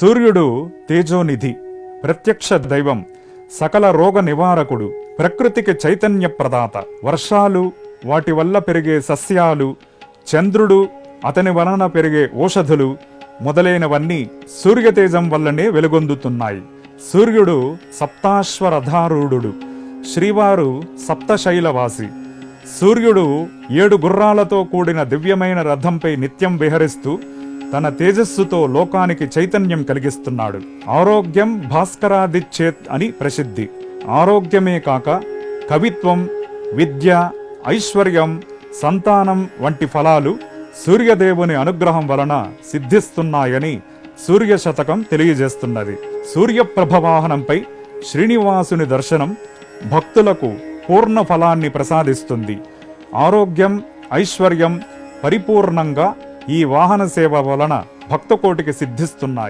సూర్యుడు తేజోనిధి ప్రత్యక్ష దైవం సకల రోగ నివారకుడు ప్రకృతికి చైతన్య ప్రదాత. వర్షాలు వాటి వల్ల పెరిగే సస్యాలు చంద్రుడు అతని వలన పెరిగే ఔషధులు మొదలైనవన్నీ సూర్యతేజం వల్లనే వెలుగొందుతున్నాయి. సూర్యుడు సప్తాశ్వరధారూఢుడు శ్రీవారు సప్తశైలవాసి. సూర్యుడు ఏడు గుర్రాలతో కూడిన దివ్యమైన రథంపై నిత్యం విహరిస్తూ తన తేజస్సుతో లోకానికి చైతన్యం కలిగిస్తున్నాడు. ఆరోగ్యం భాస్కరాదిచ్చేత్ అని ప్రసిద్ధి. ఆరోగ్యమే కాక కవిత్వం విద్య ఐశ్వర్యం సంతానం వంటి ఫలాలు సూర్యదేవుని అనుగ్రహం వలన సిద్ధిస్తున్నాయని సూర్య శతకం తెలియజేస్తున్నది. సూర్యప్రభవాహనంపై శ్రీనివాసుని దర్శనం భక్తులకు పూర్ణ ఫలాన్ని ప్రసాదిస్తుంది. ఆరోగ్యం ఐశ్వర్యం పరిపూర్ణంగా ఈ వాహన సేవ వలన భక్తకోటికి సిద్ధిస్తున్నాయి.